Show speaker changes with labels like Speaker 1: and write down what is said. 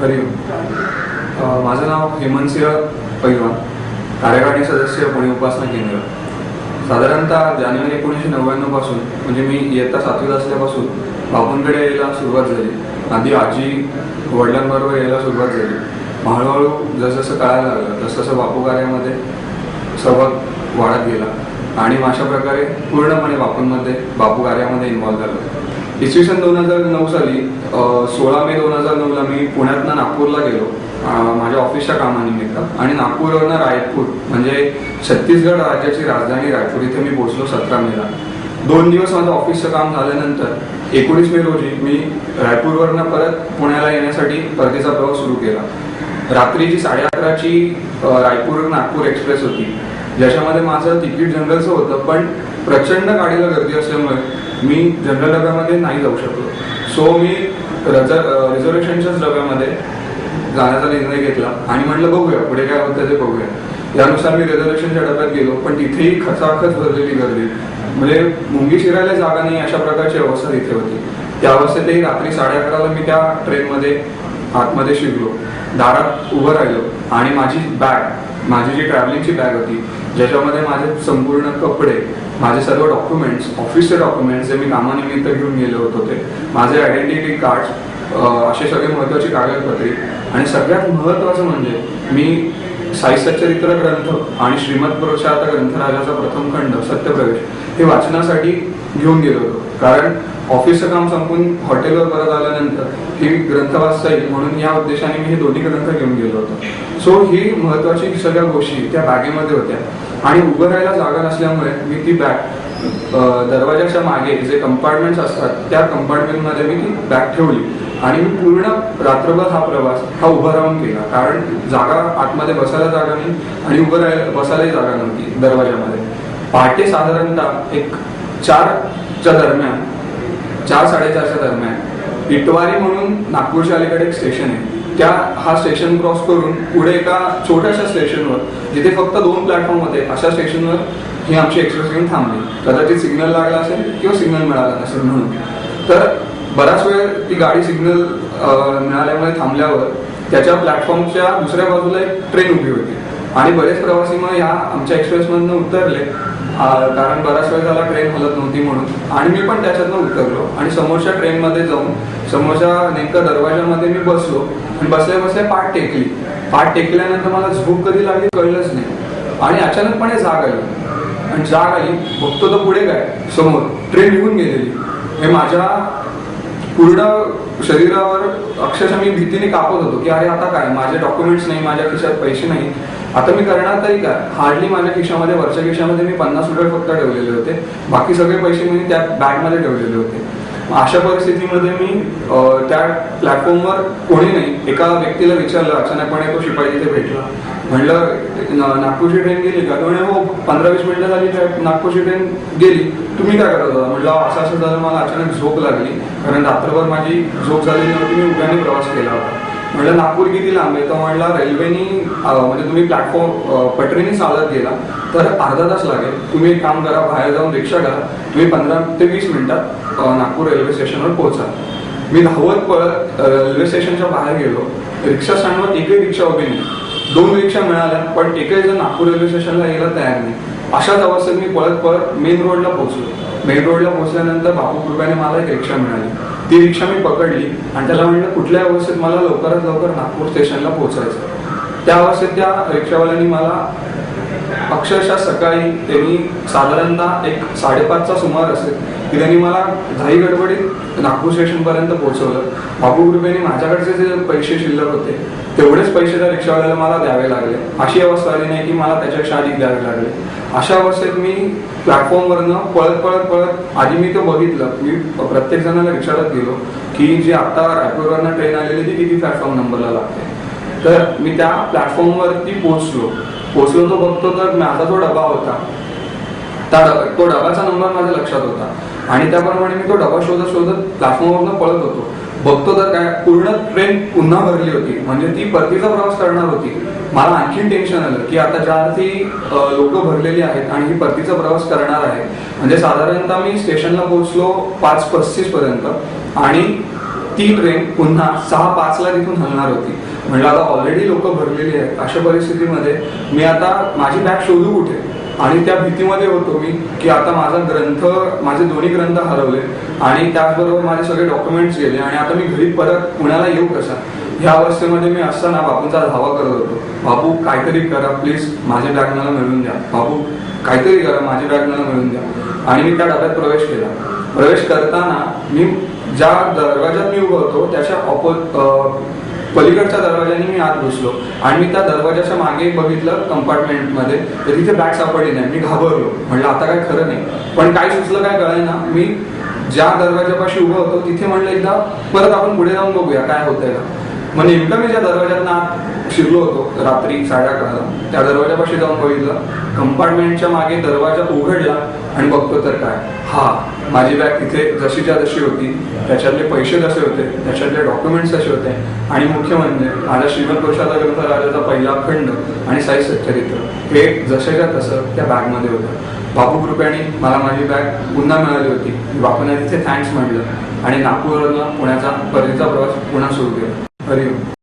Speaker 1: हरिओम माझं नाव हेमंतसिंह पैलवान कार्यकारिणी सदस्य पुणे उपासना केंद्र. साधारणतः जानेवारी एकोणीसशे नव्याण्णवपासून म्हणजे मी इयत्ता सातवीत असल्यापासून बापूंकडे यायला सुरुवात झाली. आधी आजी वडिलांबरोबर यायला सुरुवात झाली. हळूहळू जसजसं कळायला लागलं तसतसं बापू कार्यामध्ये सहभाग वाढत गेला. आणि मग अशा प्रकारे पूर्णपणे बापूंमध्ये बापू कार्यामध्ये इन्व्हॉल्व झालो. इसवी सन दोन हजार नऊ साली सोळा मे दोन हजार नऊला मी पुण्यातनं नागपूरला गेलो माझ्या ऑफिसच्या कामानिमित्त. आणि नागपूरवरनं रायपूर म्हणजे छत्तीसगड राज्याची राजधानी रायपूर इथे मी पोहोचलो सतरा मेला. दोन दिवस माझं ऑफिसचं काम झाल्यानंतर एकोणीस मे रोजी मी रायपूरवरनं परत पुण्याला येण्यासाठी परतीचा प्रवास सुरू केला. रात्रीची साडे अकराची रायपूर नागपूर एक्सप्रेस होती. ज्याच्यामध्ये माझं तिकीट जनरलचं होतं पण प्रचंड गाडीला गर्दी असल्यामुळे मी जनरल डब्यामध्ये नाही जाऊ शकलो. सो मी रिझर्व रिझर्वेशनच्याच डब्यामध्ये जाण्याचा निर्णय घेतला. आणि म्हटलं बघूया पुढे काय होतं ते बघूया. यानुसार मी रिझर्वेशनच्या डब्यात गेलो. पण तिथेही खचाखच भरलेली गर्दी. म्हणजे मुंगी शिरायला जागा नाही अशा प्रकारची अवस्था तिथे होती. त्या अवस्थेतही रात्री साडे अकराला मी त्या ट्रेनमध्ये आतमध्ये शिरलो. दारात उभं राहिलो. आणि माझी बॅग माझी जी ट्रॅव्हलिंगची बॅग होती ज्याच्यामध्ये माझे संपूर्ण कपडे माझे सर्व डॉक्युमेंट्स ऑफिसचे डॉक्युमेंट्स जे मी कामानिमित्त घेऊन गेले होत होते माझे आयडेंटिटी कार्ड असे सगळे महत्त्वाची कागदपत्रे आणि सगळ्यात महत्त्वाचं म्हणजे मी साई सच्चरित्र ग्रंथ आणि श्रीमद पुरुषार्थ ग्रंथराजाचा प्रथम खंड सत्यप्रवेश हे वाचनासाठी घेऊन गेलो होतो. कारण ऑफिसचं काम संपून हॉटेलवर परत आल्यानंतर ही ग्रंथ वाचता येईल म्हणून या उद्देशाने मी हे दोन्ही ग्रंथ घेऊन गेलो होतो. सो ही महत्वाची सगळ्या गोष्टी त्या बॅगेमध्ये होत्या. आणि उभं राहायला जागा नसल्यामुळे मी ती बॅग दरवाजाच्या मागे जे कंपार्टमेंट्स असतात त्या कंपार्टमेंटमध्ये मी ती बॅग ठेवली. आणि मी पूर्ण रात्रभर हा प्रवास हा उभा राहून केला. कारण जागा आतमध्ये बसायला जागा नाही आणि उभं राहायला बसायलाही जागा नव्हती दरवाजामध्ये. पहाटे साधारणतः एक चारच्या दरम्यान चार साडेचारच्या दरम्यान इटवारी म्हणून नागपूरच्या अलीकडे एक स्टेशन आहे. त्या हा स्टेशन क्रॉस करून पुढे एका छोट्याशा स्टेशनवर जिथे फक्त दोन प्लॅटफॉर्म होते अशा स्टेशनवर ही आमची एक्सप्रेस ट्रेन थांबली. कदाचित सिग्नल लागला असेल किंवा सिग्नल मिळाला नसेल म्हणून. तर बराच वेळ ती गाडी सिग्नल मिळाल्यामुळे थांबल्यावर त्याच्या प्लॅटफॉर्मच्या दुसऱ्या बाजूला एक ट्रेन उभी होती. आणि बरेच प्रवासी मग या आमच्या एक्सप्रेसमधनं उतरले. कारण बराच वेळ झाला ट्रेन हलत नव्हती म्हणून. आणि मी पण त्याच्यातनं उतरलो आणि समोरच्या ट्रेनमध्ये जाऊन समोरच्या नेमक्या दरवाजामध्ये मी बसलो आणि बसल्या बसल्या पाठ टेकली. पाठ टेकल्यानंतर मला झोप कधी लागली कळलंच नाही. आणि अचानकपणे जाग आली. आणि जाग आली बघतो तर पुढे काय समोर. ट्रेन निघून गेलेली. हे माझ्या पूर्ण शरीरावर अक्षरशः मी भीतीने कापत होतो की अरे आता काय? माझे डॉक्युमेंट्स नाही माझ्या खिशात पैसे नाही. आता मी करणार तरी काय? हार्डली माझ्या खिशामध्ये वरच्या खिशामध्ये मी पन्नास रुपये फक्त ठेवलेले होते. बाकी सगळे पैसे मी त्या बॅगमध्ये ठेवलेले होते. अशा परिस्थितीमध्ये मी त्या प्लॅटफॉर्मवर कोणी नाही एका व्यक्तीला विचारलं अचानकपणे तो शिपाई तिथे भेटला. म्हणलं नागपूरची ट्रेन गेली का? म्हणजे हो पंधरा वीस मिनिटं झाली नागपूरची ट्रेन गेली. तुम्ही काय करत होता? म्हटलं हो, असं असं झालं मला अचानक झोप लागली. कारण रात्रभर माझी झोप झालेली नव्हती मी उभ्याने प्रवास केला होता. म्हटलं नागपूर किती लांब आहे तर म्हणला रेल्वेनी म्हणजे तुम्ही प्लॅटफॉर्म पटरीने चालत गेला तर अर्धा तास लागेल. तुम्ही एक काम करा बाहेर जाऊन रिक्षा करा. तुम्ही पंधरा ते वीस मिनिटात नागपूर रेल्वे स्टेशनवर पोहोचा. मी धावत पळत रेल्वे स्टेशनच्या बाहेर गेलो. रिक्षा स्टँडवर एकही रिक्षा उभी नाही. दोन रिक्षा मिळाल्या पण एकही जर नागपूर रेल्वे स्टेशनला यायला तयार नाही. अशाच अवस्थेत मी पळत पळत मेन रोडला पोहोचलो. मेन रोडला पोहोचल्यानंतर बापू कृपयाने मला एक रिक्षा मिळाली. ती रिक्षा मी पकडली आणि त्याला म्हणलं कुठल्या अवस्थेत मला लवकरात लवकर नागपूर स्टेशनला पोहोचायचं त्या अवस्थेत त्या रिक्षावाल्यांनी मला अक्षरशः सकाळी त्यांनी साधारणतः एक साडेपाचचा सुमार असेल की त्यांनी मला घाई गडबडीत नागपूर स्टेशनपर्यंत पोहोचवलं. बाबू कृपेने माझ्याकडचे जे पैसे शिल्लक होते तेवढेच पैसे त्या रिक्षावाल्याला मला द्यावे लागले. अशी अवस्था आली नाही की मला त्याच्यापेक्षा अधिक द्यावे लागले. अशा अवस्थेत मी प्लॅटफॉर्मवरनं पळत पळत पळत आधी मी ते बघितलं मी प्रत्येक जणाला विचारत गेलो की जी आता रायपूरवरनं ट्रेन आलेली ती किती प्लॅटफॉर्म नंबरला लागते. तर मी त्या प्लॅटफॉर्मवरती पोहोचलो. पोहोचलो तो बघतो तर माझा तो डबा होता. त्या डबा तो डबाचा नंबर माझ्या लक्षात होता. आणि त्याप्रमाणे मी तो डबा शोधत शोधत प्लॅटफॉर्मवरनं पळत होतो. बघतो तर काय पूर्ण ट्रेन पुन्हा भरली होती. म्हणजे ती परतीचा प्रवास करणार होती. मला आणखीन टेन्शन आलं की आता ज्या अर्थी लोक भरलेली आहेत आणि ही परतीचा प्रवास करणार आहे म्हणजे साधारणतः मी स्टेशनला पोहोचलो पाच पस्तीस पर्यंत. आणि ती ट्रेन पुन्हा सहा पाचला तिथून हलणार होती. म्हणलं आता ऑलरेडी लोक भरलेली आहेत. अशा परिस्थितीमध्ये मी आता माझी बॅग शोधू कुठे? आणि त्या भीतीमध्ये होतो मी की आता माझा ग्रंथ माझे दोन्ही ग्रंथ हरवले. आणि त्याचबरोबर माझे सगळे डॉक्युमेंट्स गेले. आणि आता मी घरी परत पुण्याला येऊ कसा? ह्या अवस्थेमध्ये मी असताना बापूंचा धावा करत होतो. बापू काहीतरी करा प्लीज माझी बॅग मला मिळवून द्या. बापू काहीतरी करा माझी बॅग मला मिळवून द्या. आणि मी त्या डब्यात प्रवेश केला. प्रवेश करताना मी ज्या दरवाज्यात मी उभं होतो त्याच्या ऑपो पलीकडच्या दरवाजाने मी आत घुसलो. आणि मी त्या दरवाजाच्या मागे बघितलं कंपार्टमेंटमध्ये तर तिथे बॅग सापडली नाही. मी घाबरलो. म्हणलं आता काय खरं नाही. पण काय सुचलं काय कळलं ना मी ज्या दरवाजापाशी उभं होतो तिथे म्हणलं एकदा परत आपण पुढे जाऊन बघूया काय होतंय. का म्हणजे मग नेमकं मी ज्या दरवाज्यातनं शिरलो होतो रात्री साडे अकराला त्या दरवाजापाशी जाऊन बघितलं कंपार्टमेंटच्या मागे दरवाजा उघडला आणि बघतो तर काय? हा माझी बॅग तिथे जशीच्या जशी होती त्याच्यातले पैसे जसे होते त्याच्यातले डॉक्युमेंट्स असे होते आणि मुख्य म्हणजे माझ्या श्रीमंत प्रसाद ग्रंथ राजाचा पहिला खंड आणि साई सच्चरित्र. हे जसेच्या तसं त्या बॅगमध्ये होतं. बापू कृपयाने मला माझी बॅग पुन्हा मिळाली होती. बापूने तिथे थँक्स म्हटलं आणि नागपूरवरनं पुण्याचा परतीचा प्रवास पुन्हा सुरू केला. మరియు